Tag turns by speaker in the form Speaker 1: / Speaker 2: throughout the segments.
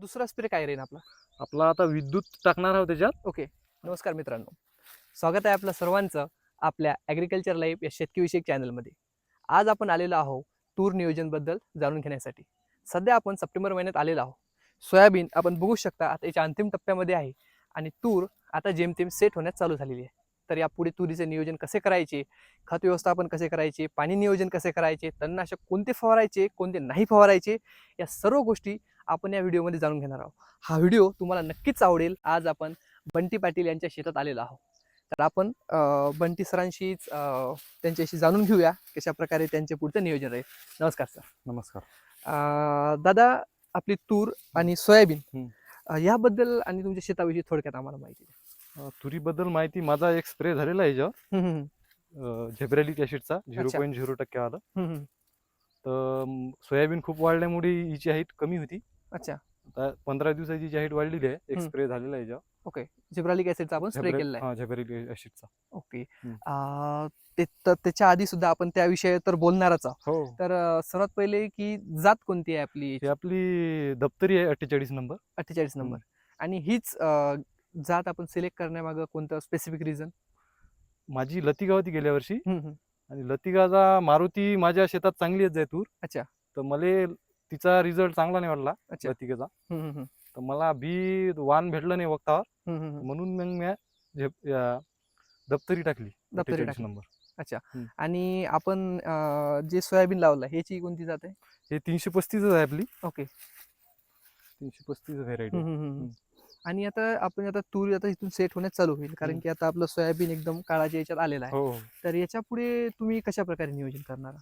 Speaker 1: दुसरा स्प्रे काय राहील आपला?
Speaker 2: आपला आता विद्युत टाकणार आहोत त्याच्यात.
Speaker 1: ओके. नमस्कार मित्रांनो. स्वागत आहे आपल्या सर्वांचं आपल्या ॲग्रिकल्चर लाईफ या शेतकीविषयक चॅनलमध्ये आज आपण आलेलो आहोत तूर नियोजनबद्दल जाणून घेण्यासाठी. सध्या आपण सप्टेंबर महिन्यात आलेलो आहोत. सोयाबीन आपण बघू शकता आता याच्या अंतिम टप्प्यामध्ये आहे. आणि तूर आता जेमतेम सेट होण्यास चालू झालेली आहे. तर यापुढे तुरीचे नियोजन कसे करायचे? खत व्यवस्थापन कसे करायचे? पाणी नियोजन कसे करायचे? तणनाशक कोणते फवारायचे? कोणते नाही फवारायचे? या सर्व गोष्टी आपण या व्हिडिओमध्ये जाणून घेणार आहोत. हा व्हिडिओ तुम्हाला नक्कीच आवडेल. आज आपण बंटी पाटील यांच्या शेतात आलेलो आहोत. तर आपण बंटी सरांशीच त्यांच्याशी जाणून घेऊया कशा प्रकारे त्यांचे पुढचं नियोजन राहील नमस्कार सर.
Speaker 2: नमस्कार.
Speaker 1: दादा आपली तूर आणि सोयाबीन याबद्दल आणि तुमच्या शेताविषयी थोडक्यात आम्हाला माहिती द्या.
Speaker 2: तुरीबद्दल माहिती माझा एक स्प्रे झालेला आहे
Speaker 1: हम्म,
Speaker 2: झेब्रॅलिक ऍसिडचा झिरो. पॉईंट झिरो टक्के आलं. तर सोयाबीन खूप वाढल्यामुळे हिची हाईट कमी होती.
Speaker 1: अच्छा.
Speaker 2: आता पंधरा दिवसाची जी हाईट वाढलेली आहे एक
Speaker 1: हम्म.
Speaker 2: स्प्रे झालेला आहे याच्यावर.
Speaker 1: ओके. जिब्रालिक ऍसिडचा आपण स्प्रे केलेला आहे.
Speaker 2: हा झेब्रॅलिक ऍसिडचा
Speaker 1: ओके.
Speaker 2: हम्म.
Speaker 1: ते तर त्याच्या आधी सुद्धा आपण त्या विषयी तर बोलणारच आहोत.
Speaker 2: हो.
Speaker 1: तर अं, सर्वात पहिले की जात कोणती आहे आपली?
Speaker 2: ही आपली दप्तरी आहे अठ्ठेचाळीस नंबर.
Speaker 1: अठ्ठेचाळीस नंबर. आणि हीच अं, जात आपण सिलेक्ट करण्यामागं कोणतं स्पेसिफिक रिझन
Speaker 2: माझी लतिका होती गेल्या वर्षी. आणि लतिकाचा मारुती माझ्या शेतात चांगली येत जाय तूर
Speaker 1: अच्छा.
Speaker 2: तर मला तिचा रिझल्ट चांगला नाही वाटला
Speaker 1: अच्छा.
Speaker 2: लतिकेचा
Speaker 1: हम्म, हम्म,
Speaker 2: तर मला बी वाण भेटलं नाही वक्तावर.
Speaker 1: हम्म, हम्म, हम्म.
Speaker 2: म्हणून मग मी झेप- दप्तरी टाकली
Speaker 1: दप्तरी
Speaker 2: 48
Speaker 1: टाकली.
Speaker 2: नंबर
Speaker 1: आणि आपण अं, जे सोयाबीन लावलं ह्याची कोणती जात आहे?
Speaker 2: हे तीनशे पस्तीसच आहे आपली.
Speaker 1: ओके.
Speaker 2: तीनशे पस्तीस व्हेरायटी
Speaker 1: हम्म, हम्म, हम्म. आणि आता आपण आता तूर आता इथून सेट होण्यास चालू होईल कारण. की आता आपलं सोयाबीन एकदम काळाच्या याच्यात आलेलं आहे
Speaker 2: हो.
Speaker 1: तर याच्यापुढे तुम्ही कशा प्रकारे नियोजन करणार?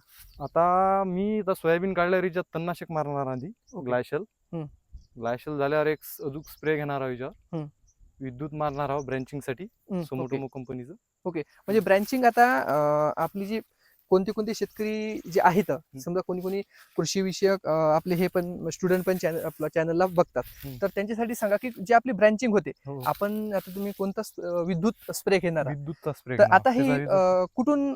Speaker 2: आता मी आता सोयाबीन काढल्यावर याच्यात तणनाशक मारणार आधी
Speaker 1: ओके.
Speaker 2: ग्लायशल. ग्लायशल झाल्यावर एक अजून स्प्रे घेणार आहोत याच्यावर. विद्युत मारणार आहोत
Speaker 1: ब्रँचिंगसाठी ओके.
Speaker 2: सोमोटोमो कंपनीचं
Speaker 1: म्हणजे ब्रँचिंग आता आपली जी कोणते कोणते शेतकरी जे आहेत समजा कोणी कोणी कृषी विषयक आपले हे पण स्टुडंट पण चॅनल आपल्या चॅनलला बघतात. तर त्यांच्यासाठी सांगा की जे आपली ब्रँचिंग होते
Speaker 2: हो.
Speaker 1: आपण आता तुम्ही कोणता विद्युत स्प्रे घेणार आहात?
Speaker 2: विद्युतचा स्प्रे
Speaker 1: तर आता ही कुठून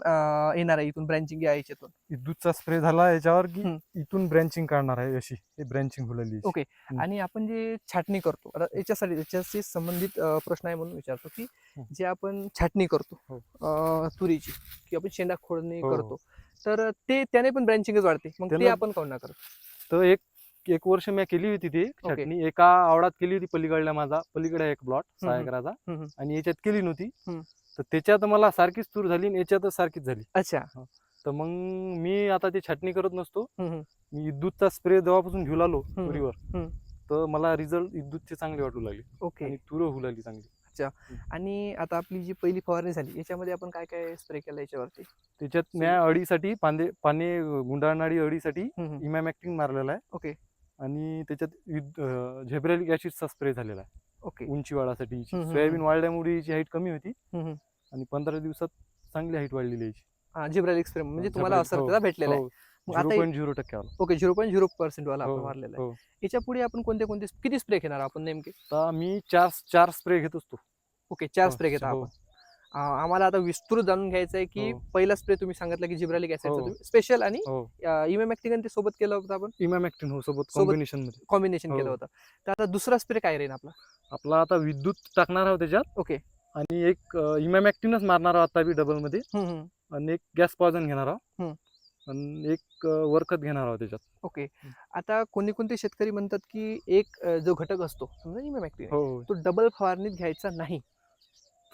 Speaker 1: येणार आहे इथून ब्रँचिंग या याच्यातून
Speaker 2: विद्युतचा स्प्रे झाला याच्यावर की. इथून ब्रँचिंग काढणार आहे अशी हे ब्रँचिंग होलेली.
Speaker 1: ओके. आणि आपण जे छाटणी करतो आता याच्यासाठी याच्याशी संबंधित प्रश्न आहे म्हणून विचारतो की. जे आपण छाटणी करतो
Speaker 2: हो.
Speaker 1: तुरीची की आपण शेंडा खोडणी
Speaker 2: हो, हो.
Speaker 1: करतो. तर ते त्याने पण ब्रँचिंगच वाढते. मग ते
Speaker 2: त्याला-
Speaker 1: आपण काऊन ना करतो?
Speaker 2: तर एक एक वर्ष मी केली होती ती छाटणी. एका आवडात केली होती पलीकडल्या माझा पलीकडे एक प्लॉट सहा
Speaker 1: हम्म.
Speaker 2: एकराचा
Speaker 1: हम्म, हम्म.
Speaker 2: आणि याच्यात केली नव्हती.
Speaker 1: हम्म.
Speaker 2: तर त्याच्यात मला सारखीच तूर झाली आणि याच्यातच सारखीच झाली.
Speaker 1: अच्छा.
Speaker 2: तर मग मी आता ते छाटणी करत नसतो.
Speaker 1: हम्म.
Speaker 2: मी विद्युतचा स्प्रे जेव्हापासून घेऊ लागलो
Speaker 1: हम्म.
Speaker 2: तुरीवर
Speaker 1: हम्म.
Speaker 2: तर मला रिझल्ट विद्युतचे चांगले वाटू लागले.
Speaker 1: ओके.
Speaker 2: आणि तूर होऊ लागली चांगली.
Speaker 1: आणि आता आपली जी पहिली फवारणी झाली याच्यामध्ये आपण काय काय स्प्रे केलं याच्यावरती?
Speaker 2: त्याच्यात मी अडीसाठी पांदे पाने गुंडाळणारी अडीसाठी. इमॅमॅक्टिंग मारलेला आहे.
Speaker 1: ओके.
Speaker 2: आणि त्याच्यात झेब्रॅलिक ऍसिडचा स्प्रे झालेला आहे.
Speaker 1: ओके.
Speaker 2: उंची वाढासाठी सोयाबीन वाढल्यामुळे हिची हाईट कमी होती. आणि पंधरा दिवसात चांगली हाईट वाढलेली आहे हिची.
Speaker 1: हा जिब्रालिक स्प्रे म्हणजे तुम्हाला असर
Speaker 2: हो,
Speaker 1: भेटलेला आहे
Speaker 2: हो.
Speaker 1: मग
Speaker 2: झिरो
Speaker 1: आता
Speaker 2: पॉईंट झिरो टक्के आला
Speaker 1: okay zero point zero percent वाला आपण
Speaker 2: हो,
Speaker 1: मारलेला आहे.
Speaker 2: हो.
Speaker 1: याच्यापुढे आपण कोणते कोणते किती स्प्रे घेणार आपण नेमके?
Speaker 2: तर मी चार चार स्प्रे घेत असतो.
Speaker 1: ओके चार
Speaker 2: हो,
Speaker 1: स्प्रे घेता
Speaker 2: हो.
Speaker 1: आपण. अं, आम्हाला आता विस्तृत जाणून घ्यायचं आहे की
Speaker 2: हो.
Speaker 1: पहिला स्प्रे तुम्ही सांगितलं की जिब्रालिक ऍसिड
Speaker 2: हो.
Speaker 1: स्पेशल आणि
Speaker 2: हो.
Speaker 1: इमेमॅक्टिगन ते सोबत केलं होतं आपण?
Speaker 2: इमॅमॅक्टिन हो सोबत
Speaker 1: कॉम्बिनेशनमध्ये.
Speaker 2: कॉम्बिनेशन हो.
Speaker 1: केलं होतं. तर आता दुसरा स्प्रे काय राहील आपला?
Speaker 2: आपला आता विद्युत टाकणार आहोत त्याच्यात.
Speaker 1: ओके.
Speaker 2: आणि एक इमॅमॅक्टिनच मारणार आहोत आता
Speaker 1: डबलमध्ये.
Speaker 2: आणि एक गॅस पॉझन घेणार आहोत. आणि एक वरखत घेणार आहोत त्याच्यात.
Speaker 1: ओके. आता कोणी कोणते शेतकरी म्हणतात की एक जो घटक असतो समजा
Speaker 2: हो.
Speaker 1: तो डबल फवारणीत घ्यायचा नाही.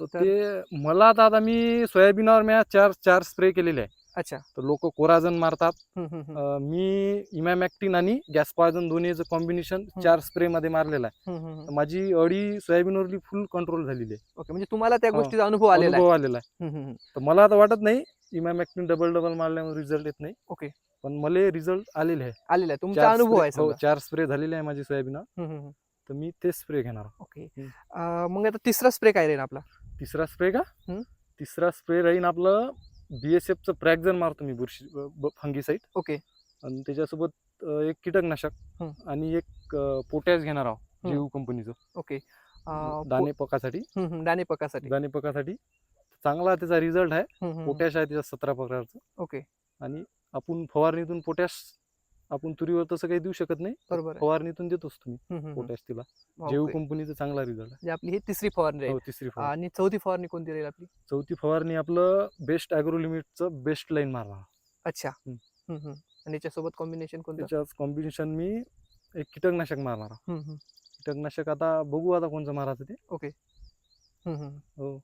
Speaker 2: तर ते मला आता आता मी सोयाबीनवर मी चार चार स्प्रे केलेले आहे.
Speaker 1: अच्छा.
Speaker 2: तर लोक कोराजन मारतात. अं, मी इमॅमॅक्टिन आणि गॅस पॉझन दोन्हीचं कॉम्बिनेशन चार स्प्रे मध्ये मारलेलं आहे. तर. माझी अडी सोयाबीनवरली फुल कंट्रोल झालेली आहे.
Speaker 1: ओके. म्हणजे तुम्हाला त्या
Speaker 2: हो.
Speaker 1: गोष्टीचा अनुभव आलेला आहे.
Speaker 2: अनुभव आलेला आहे.
Speaker 1: हम्म, हम्म, हम्म.
Speaker 2: तर मला आता वाटत नाही इमॅमॅक्टिन डबल डबल मारल्यामुळे रिझल्ट येत नाही
Speaker 1: ओके.
Speaker 2: पण मला रिझल्ट आलेले आहे
Speaker 1: आलेला आहे तुमचा
Speaker 2: चार
Speaker 1: अनुभव
Speaker 2: spray-
Speaker 1: आहे
Speaker 2: हो
Speaker 1: समजा.
Speaker 2: चार स्प्रे झालेले आहे माझी सोयाबीनवर
Speaker 1: हम्म, हम्म, हम्म.
Speaker 2: तर मी ते स्प्रे घेणार.
Speaker 1: ओके
Speaker 2: हम्म.
Speaker 1: अं, मग आता तिसरा स्प्रे काय राहील आपला
Speaker 2: तिसरा स्प्रे का
Speaker 1: हम्म.
Speaker 2: तिसरा स्प्रे राहीन आपलं बीएसएफचं प्रॅक्झन मारतो मी बुरशी फंगीसाईड
Speaker 1: ओके
Speaker 2: आणि त्याच्यासोबत अं, एक कीटकनाशक
Speaker 1: हम्म.
Speaker 2: आणि एक पोटॅश घेणार आहोत
Speaker 1: हम्म.
Speaker 2: जीव कंपनीचं
Speaker 1: ओके अं,
Speaker 2: दाणे पकासाठी
Speaker 1: पो- हम्म, हम्म, दाणे पकासाठी
Speaker 2: दाणे पकासाठी चांगला त्याचा रिझल्ट आहे. पोटॅश आहे त्याच्यात सतरा प्रकारचं.
Speaker 1: ओके.
Speaker 2: आणि आपण फवारणीतून पोटॅश आपण तुरीवर तसं काही देऊ शकत नाही.
Speaker 1: बरोबर
Speaker 2: फवारणीतून देतोच तुम्ही. पोटॅश तिला.
Speaker 1: ओके.
Speaker 2: जेव कंपनीचा चांगला रिझल्ट आहे.
Speaker 1: म्हणजे आपली ही तिसरी फवारणी
Speaker 2: हो तिसरी फवारणी.
Speaker 1: आणि चौथी फवारणी कोणती राहील आपली?
Speaker 2: चौथी फवारणी आपलं बेस्ट अॅग्रो लिमिटचं बेस्ट लाईन मारणार.
Speaker 1: अच्छा. आणि याच्यासोबत कॉम्बिनेशन कोणतं?
Speaker 2: त्याच्यात कॉम्बिनेशन मी एक कीटकनाशक मारणार. कीटकनाशक आता बघू आता कोणतं मारायचं ते.
Speaker 1: हम्म.
Speaker 2: हो.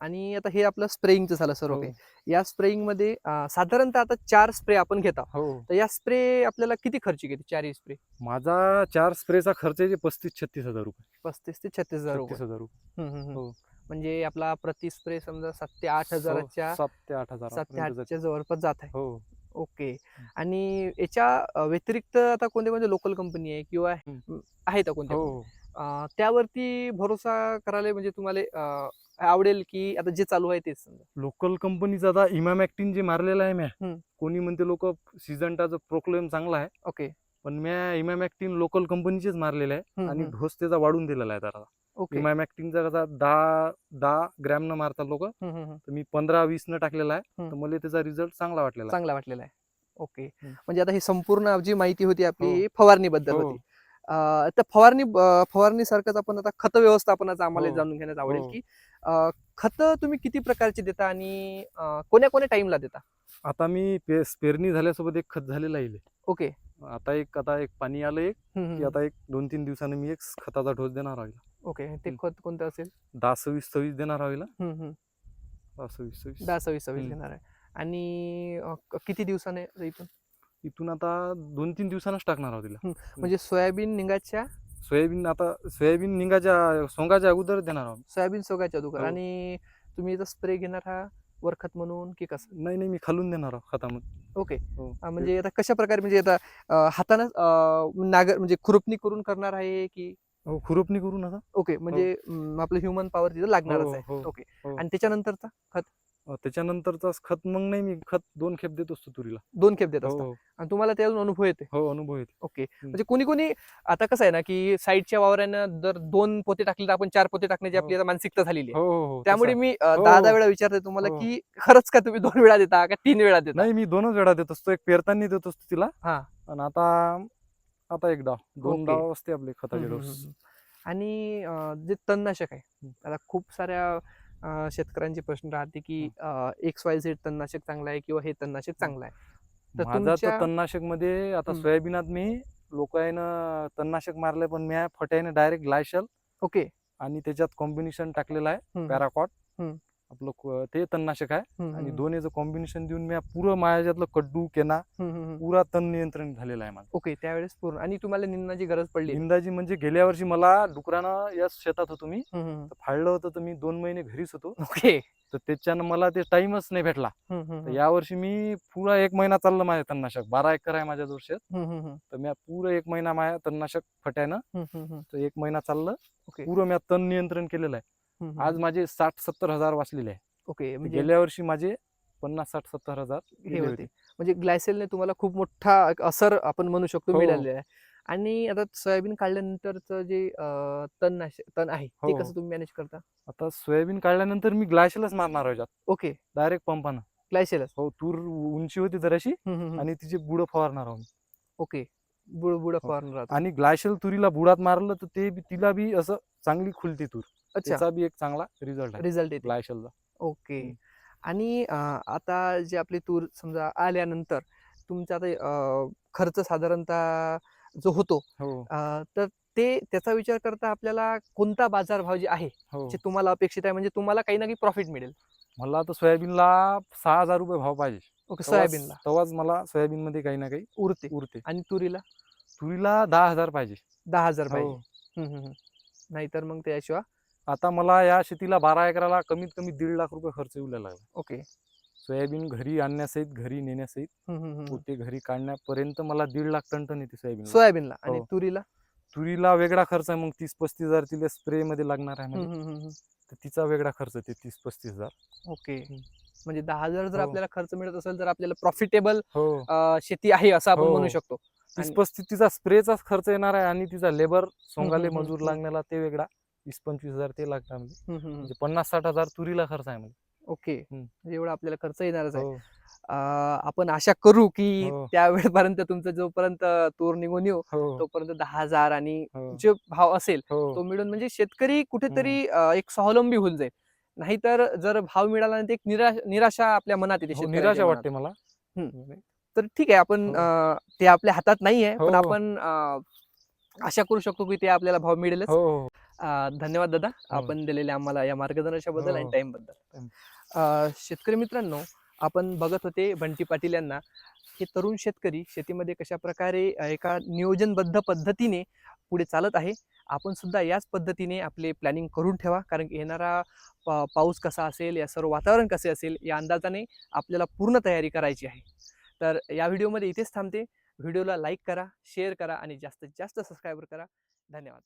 Speaker 1: आणि आता हे आपलं स्प्रेइंगचं झालं सर्व
Speaker 2: हो
Speaker 1: काही या स्प्रेइंगमध्ये साधारणतः आता चार स्प्रे आपण घेत
Speaker 2: हो.
Speaker 1: तर या स्प्रे आपल्याला किती खर्च येते चारही स्प्रे
Speaker 2: माझा चार स्प्रेचा खर्च आहे पस्तीस छत्तीस हजार रुपये.
Speaker 1: पस्तीस ते छत्तीस हजार रुपये.
Speaker 2: हजार रुपये. हो.
Speaker 1: म्हणजे आपला प्रति स्प्रे समजा सात ते आठ हजाराच्या
Speaker 2: सात ते आठ हजार
Speaker 1: सात ते आठच्या जवळपास जात आहे. ओके. आणि याच्या व्यतिरिक्त आता कोणते कोणते लोकल कंपनी आहे किंवा. आहेत का कोणत्या त्यावरती भरोसा करायला म्हणजे तुम्हाला आवडेल की आता जे चालू आहे तेच समजा
Speaker 2: लोकल कंपनीचा आता इमामॅक्टिन जे मारलेलं आहे म्या
Speaker 1: हम्म.
Speaker 2: कोणी म्हणते लोक सिजंटाचं प्रोक्लेम चांगला आहे
Speaker 1: ओके
Speaker 2: पण म्या इमामॅक्टिन लोकल कंपनीचेच मारलेले आहे आणि. ढोस त्याचा वाढून दिलेला आहे त्याला
Speaker 1: ओके
Speaker 2: इमामॅक्टिनचा कसा दहा दहा ग्रॅम न मारतात लोक
Speaker 1: हम्म, हम्म, हम्म.
Speaker 2: तर मी पंधरा वीस न टाकलेला आहे
Speaker 1: हम्म.
Speaker 2: तर मला त्याचा रिझल्ट चांगला वाटलेला आहे
Speaker 1: चांगला वाटलेला आहे ओके
Speaker 2: हम्म.
Speaker 1: म्हणजे आता ही संपूर्ण जी माहिती होती आपली
Speaker 2: हो.
Speaker 1: फवारणी बद्दल
Speaker 2: हो.
Speaker 1: होती तर फवारणी फवारणी सारखंच आपण आता खत व्यवस्थापनाचं आम्हाला
Speaker 2: हो.
Speaker 1: जाणून घेण्यात आवडेल
Speaker 2: हो.
Speaker 1: की खत तुम्ही किती प्रकारचे देता आणि कोण्या कोण्या टाइमला देता
Speaker 2: आता मी पेरणी झाल्यासोबत एक खत झालेला आहे
Speaker 1: ओके
Speaker 2: आता एक आता एक पाणी आलं एक की आता एक दोन तीन दिवसानं मी एक खताचा डोस देणार आहे
Speaker 1: ओके ते. खत कोणतं असेल
Speaker 2: दहा सव्वीस सव्वीस देणार
Speaker 1: हम्म.
Speaker 2: दहा सव्वीस सव्वीस
Speaker 1: दहा सव्वीस सव्वीस. घेणार आहे आणि किती दिवसाने इथून
Speaker 2: इथून आता दोन तीन दिवसानंच टाकणार आहोत तिला.
Speaker 1: म्हणजे सोयाबीन निघाच्या
Speaker 2: सोयाबीन आता सोयाबीन निघाच्या सोंगाच्या अगोदर देणार आहोत.
Speaker 1: सोयाबीन सोगाच्या दुकान
Speaker 2: हो.
Speaker 1: आणि तुम्ही इथं स्प्रे घेणार हा वरखत म्हणून की कसं?
Speaker 2: नाही नाही मी खालून देणार आहोत खतामध्ये
Speaker 1: ओके.
Speaker 2: हो.
Speaker 1: म्हणजे आता कशा प्रकारे म्हणजे आता हातानं नागर म्हणजे खुरपणी करून करणार आहे की?
Speaker 2: हो खुरपणी करून आता.
Speaker 1: ओके म्हणजे आपलं ह्युमन पॉवर तिथं लागणारच आहे. ओके. आणि त्याच्यानंतरचा खत?
Speaker 2: त्याच्यानंतरचा खत मग नाही मी खत दोन खेप देत असतो तुरीला.
Speaker 1: दोन खेप देत
Speaker 2: हो
Speaker 1: असतात
Speaker 2: हो,
Speaker 1: आणि तुम्हाला त्यातून अनुभव येते.
Speaker 2: हो अनुभव येते.
Speaker 1: ओके. म्हणजे कोणी कोणी आता कसं आहे ना की साईडच्या वावरानं जर दोन पोते टाकले तर आपण चार पोते टाकण्याची आपली
Speaker 2: हो.
Speaker 1: आता मानसिकता झालेली आहे.
Speaker 2: हो हो हो.
Speaker 1: त्यामुळे मी
Speaker 2: हो,
Speaker 1: दहा दहा
Speaker 2: हो.
Speaker 1: वेळा विचारते तुम्हाला
Speaker 2: हो.
Speaker 1: की खरंच का तुम्ही दोन वेळा देता का तीन वेळा देता?
Speaker 2: नाही मी दोनच वेळा देत असतो. एक पेरताना देत असतो तिला.
Speaker 1: हा.
Speaker 2: आणि आता आता एक डाव. दोन. डाव असते आपले खताचे डोस.
Speaker 1: आणि जे तणनाशक आहे. आता खूप साऱ्या शेतकऱ्यांचे प्रश्न राहते की एक्स वाय झेड तणनाशक चांगलं आहे किंवा हे तणनाशक चांगलं आहे. तर
Speaker 2: माझा
Speaker 1: तुमच्या-
Speaker 2: तर तणनाशकमध्ये आता. सोयाबीनात मी लोकांना तणनाशक मारले पण मी फट्याने डायरेक्ट ग्लायशल
Speaker 1: ओके.
Speaker 2: आणि त्याच्यात कॉम्बिनेशन टाकलेलं आहे पॅराकॉट. आपलं ते तणनाशक आहे. आणि दोन्हीचं कॉम्बिनेशन देऊन मी पुरं माझ्यातलं कड्डू केना. पुरा तण नियंत्रण झालेलं आहे माझं.
Speaker 1: ओके त्यावेळेस पूर्ण. आणि तुम्हाला निंदनाची गरज पडली?
Speaker 2: इंदाजी म्हणजे गेल्या वर्षी मला डुकरानं या शेतात होतो मी. फाळलं होतं तर मी दोन महिने घरीच होतो.
Speaker 1: ओके.
Speaker 2: तर त्याच्यानं मला ते टाइमच नाही भेटला. या वर्षी मी पुरा एक महिना चाललं माझ्या तणनाशक. बारा एकर आहे माझ्या जोर शेत. तर मी पुरं एक महिना माझ्या तणनाशक फट्यानं. तर एक महिना चाललं.
Speaker 1: ओके.
Speaker 2: पुरं मी तण नियंत्रण केलेलं आहे. आज माझे साठ सत्तर हजार वाचलेले आहे.
Speaker 1: ओके म्हणजे
Speaker 2: गेल्या वर्षी माझे पन्नास साठ सत्तर हजार
Speaker 1: हे होते. म्हणजे ग्लायसेलने तुम्हाला खूप मोठा एक असर आपण म्हणू शकतो
Speaker 2: हो.
Speaker 1: मिळालेला आहे. आणि आता सोयाबीन काढल्यानंतरचं जे तणनाशक तण आहे ते
Speaker 2: हो.
Speaker 1: कसं तुम्ही मॅनेज करता?
Speaker 2: आता सोयाबीन काढल्यानंतर मी ग्लायशलच मारणार आहे
Speaker 1: ओके.
Speaker 2: डायरेक्ट पंपानं.
Speaker 1: ग्लायसेलच?
Speaker 2: हो तूर उंची होती जराशी आणि तिचे बुडं फवारणार आहोत
Speaker 1: ओके बुड बुड
Speaker 2: हो.
Speaker 1: फवारून राहतो
Speaker 2: आणि ग्लायशल तुरीला बुडात मारलं तर ते तिला बी असं चांगली खुलती तूर. त्याचा बी एक चांगला रिझल्ट आहे.
Speaker 1: रिझल्ट येते. ओके. आणि आता जे आपली तूर समजा आल्यानंतर तुमचा आता खर्च साधारणतः जो होतो
Speaker 2: हो.
Speaker 1: तर ते त्याचा विचार करता आपल्याला कोणता बाजारभाव जे आहे
Speaker 2: हो.
Speaker 1: जे तुम्हाला अपेक्षित आहे म्हणजे तुम्हाला काही ना काही प्रॉफिट मिळेल?
Speaker 2: मला तर सोयाबीनला सहा हजार रुपये भाव पाहिजे.
Speaker 1: ओके सोयाबीनला.
Speaker 2: तेव्हाच मला सोयाबीन मध्ये काही ना काही
Speaker 1: उरते.
Speaker 2: उरते.
Speaker 1: आणि तुरीला?
Speaker 2: तुरीला दहा हजार पाहिजे.
Speaker 1: दहा हजार
Speaker 2: हो.
Speaker 1: पाहिजे. नाहीतर मग त्याशिवाय
Speaker 2: आता मला या शेतीला बारा एकराला कमीत कमी दीड लाख रुपये खर्च येऊ लागला
Speaker 1: ओके
Speaker 2: सोयाबीन घरी आणण्यासहित घरी नेण्यासहित. पोते घरी काढण्यापर्यंत मला दीड लाख टन टन येते सोयाबीन
Speaker 1: सोयाबीनला आणि
Speaker 2: हो.
Speaker 1: तुरीला
Speaker 2: तुरीला वेगळा खर्च आहे मग तीस पस्तीस हजार तिला स्प्रे मध्ये लागणार आहे. तर तिचा वेगळा खर्च येते तीस पस्तीस हजार
Speaker 1: ओके म्हणजे दहा हजार जर
Speaker 2: हो.
Speaker 1: आपल्याला खर्च मिळत असेल तर आपल्याला प्रॉफिटेबल
Speaker 2: हो
Speaker 1: शेती आहे असं आपण. म्हणू शकतो
Speaker 2: तीस
Speaker 1: आणि-
Speaker 2: पस्तीस तिचा स्प्रेचाच खर्च येणार आहे आणि तिचा लेबर सोंगाले मजूर. लागण्याला ते वेगळा वीस पंचवीस हजार ते लागणार म्हणजे. म्हणजे पन्नास साठ हजार तुरीला खर्च आहे म्हणजे
Speaker 1: ओके म्हणजे एवढा आपल्याला खर्च येणारच आहे
Speaker 2: हो.
Speaker 1: अं, आपण आशा करू की
Speaker 2: हो.
Speaker 1: त्या वेळपर्यंत तुमचं जोपर्यंत तूर निघून येऊ
Speaker 2: हो
Speaker 1: तोपर्यंत दहा हजार आणि
Speaker 2: हो
Speaker 1: जे भाव असेल तो
Speaker 2: हो
Speaker 1: मिळून म्हणजे शेतकरी कुठेतरी अं, एक स्वावलंबी होऊन जाईल नाहीतर जर भाव मिळाला नाही तर एक निराश निराशा आपल्या मनात येते
Speaker 2: हो,
Speaker 1: शेतकऱ्याच्या
Speaker 2: निराशा
Speaker 1: मनात.
Speaker 2: वाटते मला.
Speaker 1: तर ठीक आहे आपण
Speaker 2: हो.
Speaker 1: अं, ते आपल्या हातात नाही आहे पण
Speaker 2: हो.
Speaker 1: आपण अं, आशा करू शकतो की ते आपल्याला भाव मिळेलच
Speaker 2: हो हो
Speaker 1: धन्यवाद दादा.
Speaker 2: हो.
Speaker 1: आपण दिलेल्या आम्हाला या मार्गदर्शनाबद्दल आणि
Speaker 2: हो. टाइमबद्दल.
Speaker 1: अं, शेतकरी मित्रांनो आपण बघत होते बंटी पाटील यांना हे तरुण शेतकरी शेतीमध्ये कशा प्रकारे एका नियोजनबद्ध पद्धतीने पुढे चालत आहे. आपण सुद्धा याच पद्धतीने आपले प्लॅनिंग करून ठेवा. कारण की येणारा पाऊस कसा असेल या सर्व वातावरण कसे असेल या अंदाजाने आपल्याला पूर्ण तयारी करायची आहे. तर या व्हिडिओमध्ये इथेच थांबते. व्हिडिओला लाईक करा शेअर करा आणि जास्तीत जास्त सबस्क्राईबर करा. धन्यवाद.